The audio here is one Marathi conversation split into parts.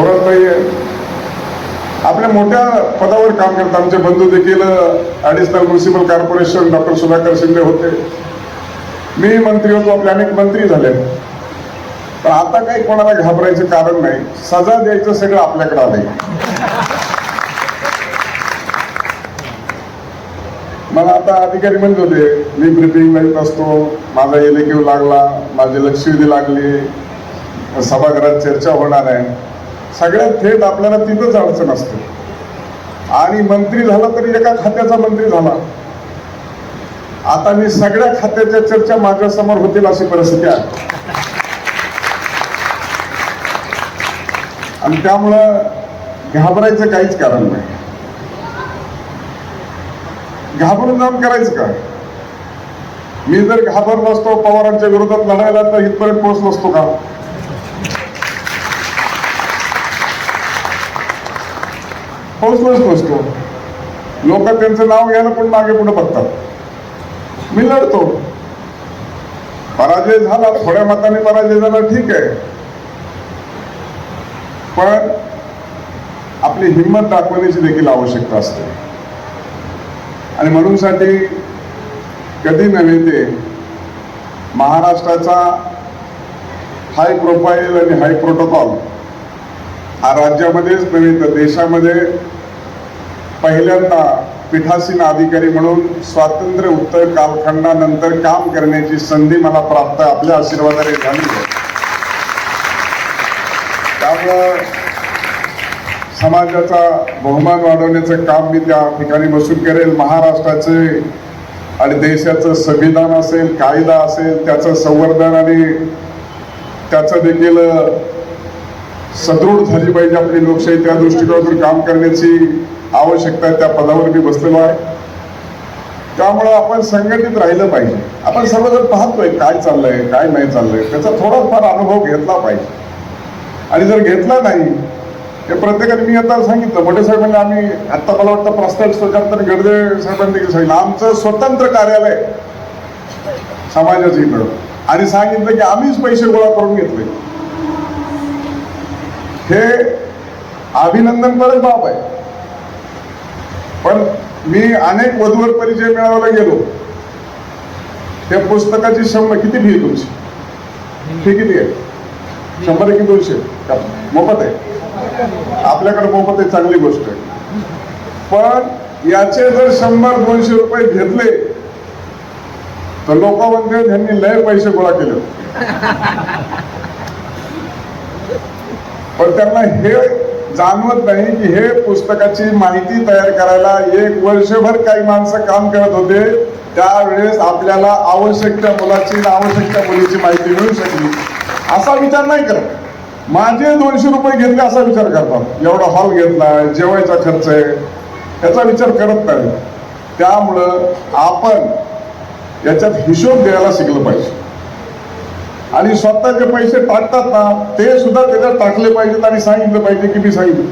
थोरातबाई आहे. आपल्या मोठ्या पदावर काम करतात आमचे बंधू देखील additional municipal corporation doctor Sudhakar Shinde होते. मी मंत्री होतो आपले अनेक मंत्री झाले. पण आता काही कोणाला घाबरायचं कारण नाही. सजा द्यायचं सगळं आपल्याकडे आलंय. मला आता अधिकारी म्हणत होते मी ब्रिफिंग येत असतो. माझा एलेक्यू लागला. माझी लक्षवेधी लागली. सभागृहात चर्चा होणार आहे. सगळ्यात थेट आपल्याला तिथंच अडचण असते आणि मंत्री झाला तरी एका खात्याचा मंत्री झाला. आता मी सगळ्या खात्याच्या चर्चा माझ्यासमोर होतील अशी परिस्थिती आहे. आणि त्यामुळं घाबरायचं काहीच कारण नाही. घाबरून जाऊन करायचं का? मी जर घाबरलो असतो पवारांच्या विरोधात लढायला तर इथपर्यंत पोहोचलो असतो का? पोहोचलोच नसतो लोक त्यांचं नाव घ्यायला पण मागे पुढे बघतात. मी लढतो. पराजय झाला थोड्या मताने पराजय झाला ठीक आहे. पण आपली हिंमत दाखवण्याची देखील आवश्यकता असते. आणि म्हणून साठी कधी नव्हे ते महाराष्ट्राचा हाय प्रोफाईल आणि हाय प्रोटोकॉल हा राज्यामध्येच नव्हे तर देशामध्ये पहिल्यांदा पीठासीन अधिकारी म्हणून स्वातंत्र्य उत्तर कालखंडानंतर काम करण्याची संधी मला प्राप्त आपल्या आशीर्वादाने झाली त्यामुळं समाजाचा बहुमान वाढवण्याचं काम मी त्या ठिकाणी बसून करेल. महाराष्ट्राचे आणि देशाचं संविधान असेल कायदा असेल त्याचं संवर्धन आणि त्याचं देखील सदृढ झाली पाहिजे आपली लोकशाही. त्या दृष्टिकोनातून काम करण्याची आवश्यकता आहे. त्या पदावर मी बसलेलो आहे. त्यामुळं आपण संघटित राहिलं पाहिजे. आपण सर्वजण पाहतोय काय चाललंय काय नाही चाललंय. त्याचा थोडाफार अनुभव घेतला पाहिजे. आणि जर घेतला नाही हे प्रत्येकाने मी आता सांगितलं मोठे साहेबांनी आम्ही आता मला वाटतं प्रस्ताव स्वतंत्र गडदे साहेबांनी देखील सांगितलं आमचं स्वतंत्र कार्यालय समाजाचं इकडं. आणि सांगितलं की आम्हीच पैसे गोळा करून घेतले. हे अभिनंदन परत बाब आहे. पण मी अनेक वधूवर परिचय मिळवायला गेलो. त्या पुस्तकाची शंभर किती फी तुमची? फी किती आहे? शंभर की दोनशे? मोफत आहे? आपल्याकडे मोफत आहे चांगली गोष्ट आहे. पण याचे जर शंभर दोनशे रुपये घेतले तर लोक म्हणते त्यांनी लय पैसे गोळा केले. पण त्यांना हे जाणवत नाही की हे पुस्तकाची माहिती तयार करायला एक वर्षभर काही माणसं काम करत होते. त्यावेळेस आपल्याला आवश्यक त्या मुलाची आवश्यक त्या मुलीची माहिती मिळू शकली. असा विचार नाही करत. माझे दोनशे रुपये घेतले असा विचार करतात. एवढा हॉल घेतला जेवायचा खर्च आहे. याचा विचार करत नाही. त्यामुळं आपण याच्यात हिशोब द्यायला शिकलं पाहिजे. आणि स्वतःचे पैसे टाकतात ना ते सुद्धा त्याच्यात टाकले पाहिजेत आणि सांगितलं पाहिजे की मी सांगितलं.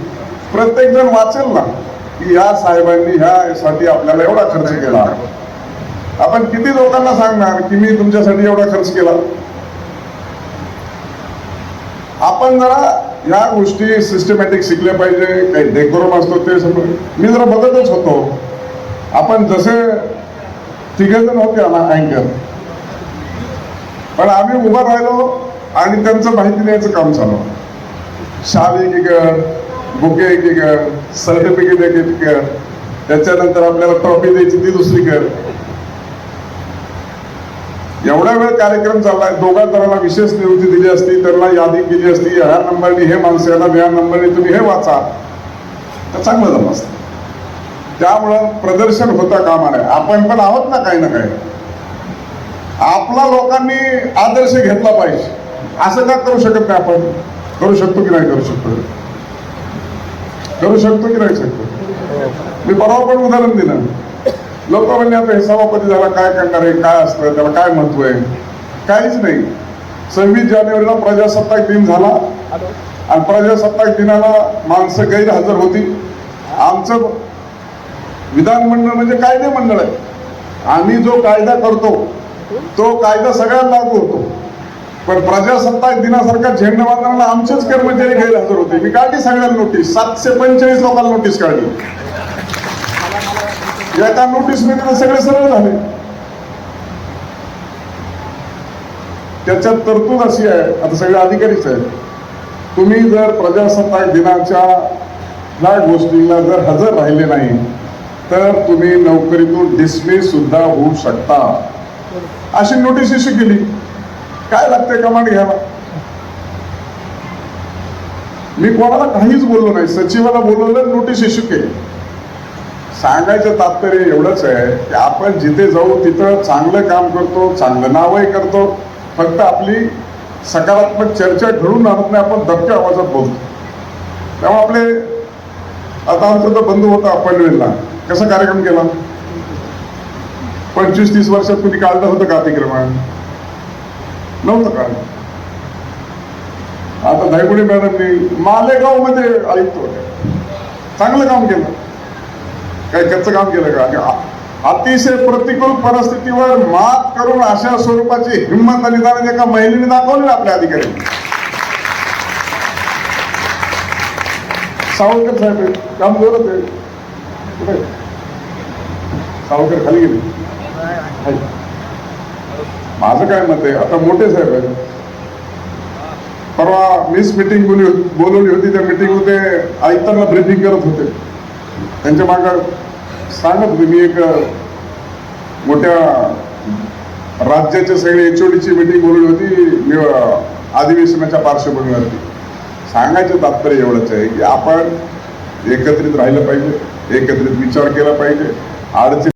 प्रत्येक जण वाचेल ना की ह्या साहेबांनी ह्यासाठी आपल्याला एवढा खर्च केला. आपण किती लोकांना सांगणार की मी तुमच्यासाठी एवढा खर्च केला? आपण जरा या गोष्टी सिस्टमॅटिक शिकल्या पाहिजे काही डेकोरम असतो ते सगळं. मी जरा बघतच होतो. आपण जसे तिघे जण होते ना अँकर पण आम्ही उभा राहिलो आणि त्यांचं माहिती द्यायचं काम चालू. शाल एकीकड बुके एकीकड सर्टिफिकेट एकीकड त्याच्यानंतर आपल्याला ट्रॉफी द्यायची ती दुसरीकड एवढा वेळ कार्यक्रम चाललाय दोघा जणांना विशेष निवृत्ती दिली असती त्यांना यादी केली असती ह्या नंबरनी हे माणसं येणार ह्या नंबरने तुम्ही हे वाचा. तर चांगलं झालं असतं. त्यामुळं प्रदर्शन होता कामा नये आपण पण आहोत ना काही ना काही. आपला लोकांनी आदर्श घेतला पाहिजे. असं का करू शकत नाही आपण? करू शकतो की नाही करू शकतो? करू शकतो की नाही शकतो? मी बरोबर पण उदाहरण दिलं. लोक म्हणले आता हे सभापती झाला काय करणार आहे? काय असतं? त्याला काय महत्त्व आहे? काहीच नाही. सव्वीस जानेवारीला प्रजासत्ताक दिन झाला. आणि प्रजासत्ताक दिनाला माणसं गैरहजर होती. आमचं विधानमंडळ म्हणजे कायदे मंडळ आहे. आम्ही जो कायदा करतो तो कायदा सगळ्यात लागू होतो. पण प्रजासत्ताक दिनासारखा झेंडा बांधताना आमचेच कर्मचारी गैरहजर होते. मी काढली सगळ्यांना नोटीस सातशे पंचेचाळीस लोकांना नोटीस काढली. एका नोटीसमध्ये सगळे सरळ झाले. त्याच्यात तरतूद अशी आहे. आता सगळे अधिकारीच आहेत. तुम्ही जर प्रजासत्ताक दिनाच्या ह्या गोष्टीला जर हजर राहिले नाही तर तुम्ही नोकरीतून डिसमिस सुद्धा होऊ शकता. अशी नोटीस इश्यू केली. काय लागते कमांड घ्यायला? मी कोणाला काहीच बोललो नाही सचिवाला बोलवलं नोटीस इश्यू केली. सांगायचं तात्पर्य एवढंच आहे की आपण जिथे जाऊ तिथं चांगलं काम करतो चांगलं नावही करतो. फक्त आपली सकारात्मक चर्चा घडून आणत नाही आपण धक्क्या आवाजात बोलतो. तेव्हा आपले आता आमचा तर बंधू होता अपॉइंटमेंटला. कसा कार्यक्रम केला? पंचवीस तीस वर्षात कुणी काढलं होतं का अतिक्रमण? नव्हतं काढलं. आता धायगुडे मॅडमनी मालेगावमध्ये आयुक्त होते. चांगलं काम केलं. काही कच्चं काम केलं का? अतिशय प्रतिकूल परिस्थितीवर मात करून अशा स्वरूपाची हिंमत आणि दान एका महिलेने दाखवली ना आपल्या अधिकारी सावरकर साहेब काम बोलत आहे? सावरकर खाली गेले. खाली. माझं काय मत आहे? आता मोठे साहेब आहेत. परवा मीच मिटिंग बोलवली होती. त्या मिटिंगमध्ये आयुक्तांना ब्रिफिंग करत होते. त्यांच्या माग सांगत होते. मी एक मोठ्या राज्याच्या सगळे एचओडीची मिटिंग बोलवली होती. मी अधिवेशनाच्या पार्श्वभूमीवरती. सांगायचं तात्पर्य एवढंच आहे की आपण एकत्रित राहिलं पाहिजे. एकत्रित विचार केला पाहिजे. अडचणी